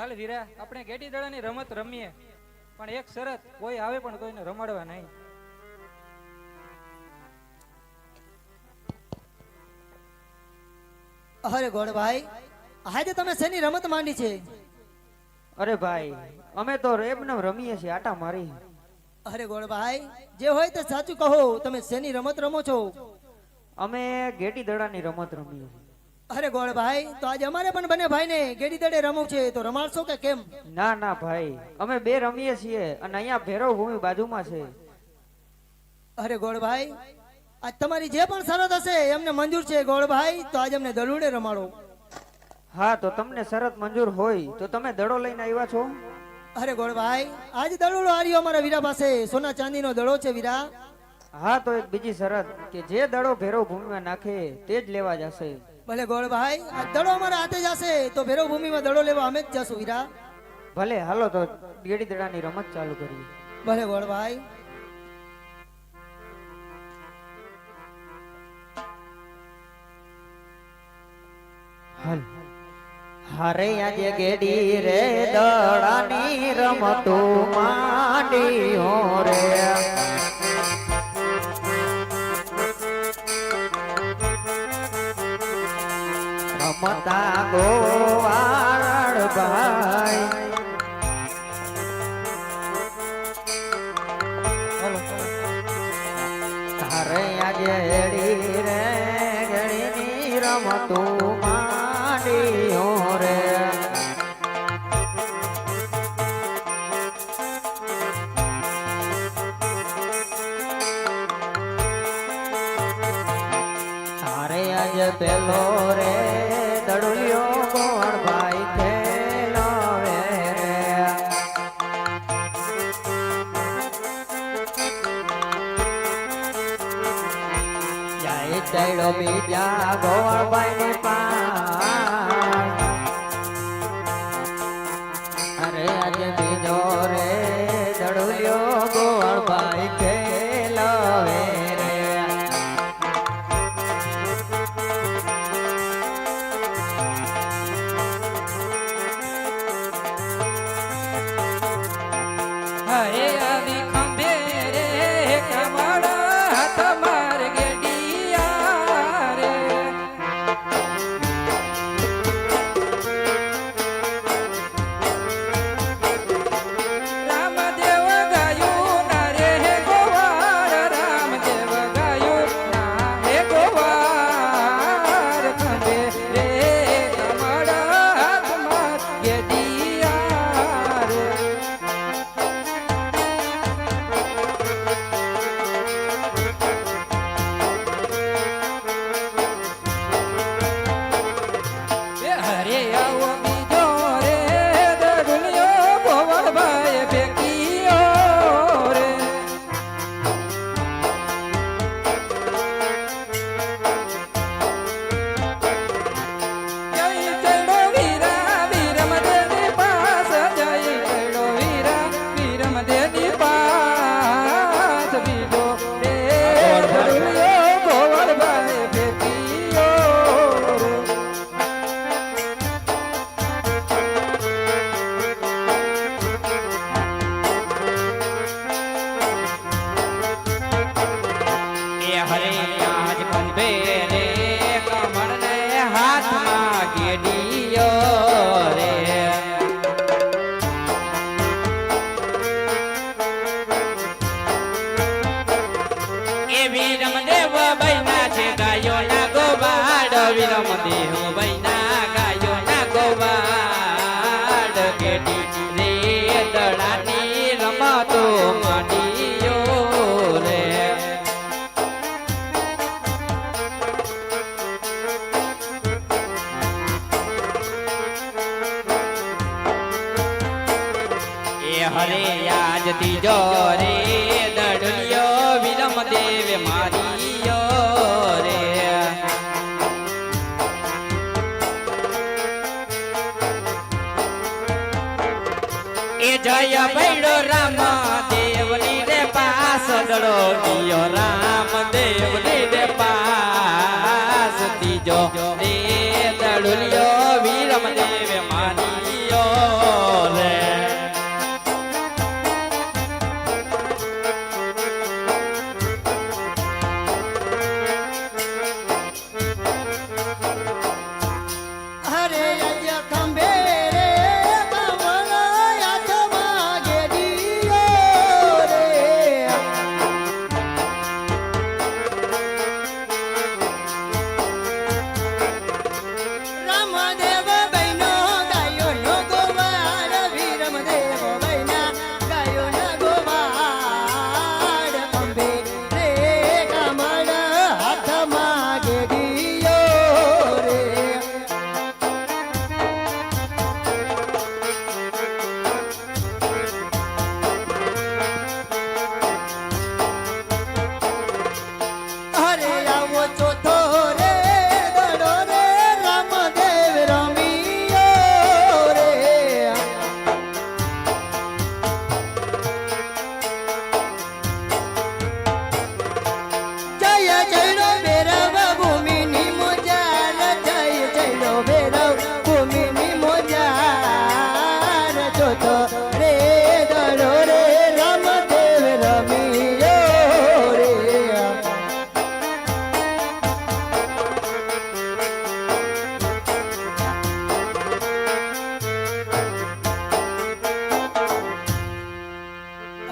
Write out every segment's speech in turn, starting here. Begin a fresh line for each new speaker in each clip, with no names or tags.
હાલ વીરા આપણે ગેડી દડાની રમત રમીએ. પણ એક શરત કોઈ આવે પણ કોઈને રમાડવા નહીં.
અરે ગોળભાઈ આજે તમે શેની રમત માંડી છે?
અરે ભાઈ અમે તો એમને રમીએ છીએ આટા મારી.
અરે ગોળભાઈ જે હોય તે સાચું કહો તમે શેની રમત રમો છો?
અમે ગેટી દડાની રમત રમીએ છીએ.
અરે ગોળભાઈ તો આજે અમારે પણ બને ભાઈને ગેડી દડે રમવું છે તો રમાડશો કે કેમ?
ના ના ભાઈ અમે બે રમીએ છીએ અને અહીંયા ભેરવ ભૂમિ બાજુમાં છે.
અરે ગોળભાઈ આજ તમારી જે પણ શરત હશે એમને મંજૂર છે ગોળભાઈ તો આજે અમને દલુડે રમાડો.
હા તો તમને શરત મંજૂર હોય તો તમે દડો લઈને આવ્યા છો?
અરે ગોળભાઈ આજ દડોડો આર્યો અમારા વીરા પાસે. સોના ચાંદીનો દડો છે વીરા.
હા તો એક બીજી શરત કે જે દડો ભેરવ ભૂમિમાં નાખે તે જ લેવા જશે.
ભલે ગોળભાઈ આ દડો અમારા હાથે જશે તો ભેરવ ભૂમિમાં દડો લેવા અમે જ જશું વીરા
ભલે હાલો તો ગેડી દડાની રમત ચાલુ કરીએ.
ભલે ગોળભાઈ
હાલ. હારે આજે ગેડી રે દડાની રમતો માંડી હો રે. ભાઈ તારે આજે રે ગેડીની રમતું. ચડો ત્યાં ગોળભાઈ ને પાર. અરે આજે બીજો
એ વીરમ
દેવ બૈના છે, ગાયો ના ગોવાડ વીરમ દેવ બૈના ગાયો ના ગોવાડ ગેડી રે દડાની રમતો માંડીયો રે. એ હરે આજ ત્રીજો રે. જય ભૈડો રામ દેવની રે પાસ દડો ગયો રામ.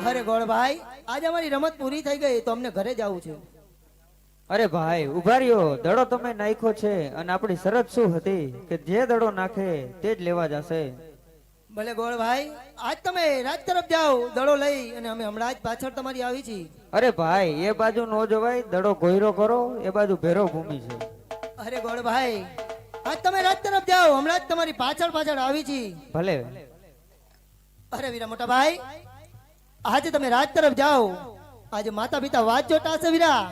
અરે ગોળભાઈ આજે અમારી રમત પૂરી થઈ ગઈ તો અમને ઘરે જવું છે.
અરે ભાઈ ઊભા રહ્યો. દડો તમે નાખ્યો છે અને આપણી શરત શું હતી કે જે દડો નાખે તે જ લેવા જશે?
ભલે ગોળભાઈ આજ તમે રાજ તરફ જાઓ દડો લઈ અને અમે હમણાં જ પાછળ તમારી આવી છીએ
અરે ભાઈ એ બાજુ નો જવાય દડો ગોયરો કરો એ બાજુ ભેરો ભૂમિ છે.
અરે ગોળભાઈ આજ તમે રાજ તરફ જાઓ હમણાં જ તમારી પાછળ પાછળ આવી છીએ
ભલે.
અરે વીરા મોટા ભાઈ આજે તમે રાજ તરફ જાઓ. આજે માતા પિતા વાત જોતા હશે વીરા.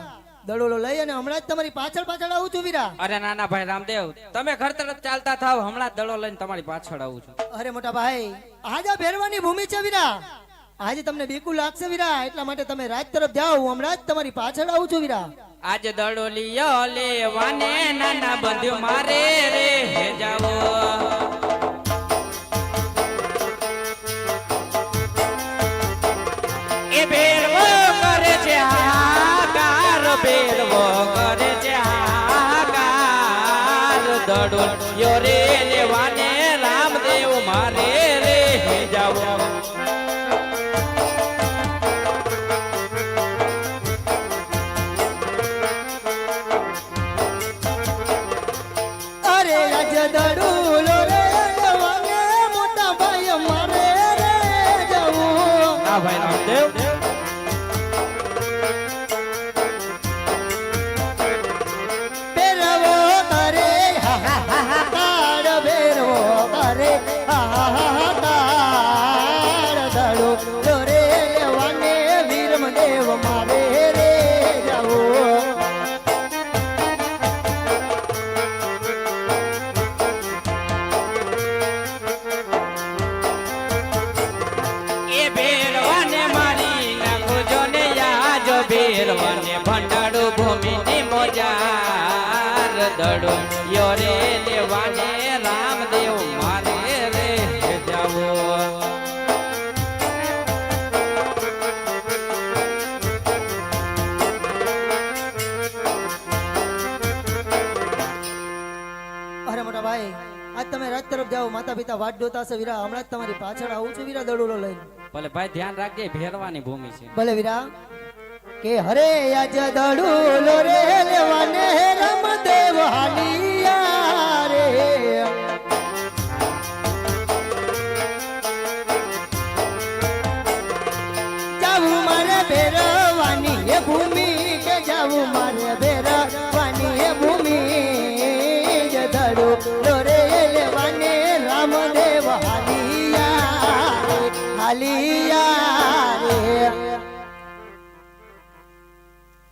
દડોલો લઈ અને હમણાં જ તમારી પાછળ પાછળ આવું છું વીરા.
અરે નાના ભાઈ રામદેવ તમે ઘર તરફ ચાલતા થાવ હમણાં દડો લઈને તમારી પાછળ આવું છું.
અરે મોટા ભાઈ આજે ભેરવાની ભૂમિ છે વીરા. આજે તમને બેકુ લાગશે વીરા એટલા માટે તમે રાજ તરફ જાઓ હમણાં જ તમારી પાછળ આવું છું વીરા.
આજે દડો લઈ લેવાને નાના બંધ્યો મારે રે હે જાવો હે દડો. યો રે લેવાને રામદેવ મારે રે જાવો.
અરે મોટા ભાઈ આજ તમે રાત તરફ જાઓ માતા પિતા વાટ જોતા હશે વીરા. હમણાં જ તમારી પાછળ આવું છું વીરા દડુલો લઈને.
ભલે ભાઈ ધ્યાન રાખજે ભેરવાની ભૂમિ છે.
ભલે વીરા કે હરે અજ દડુલો રે લેવાને રમદેવ હાલિયા રે. જાવું મારે ભેરવાની એ ભૂમિ કે જાવું મારે ભેરવાની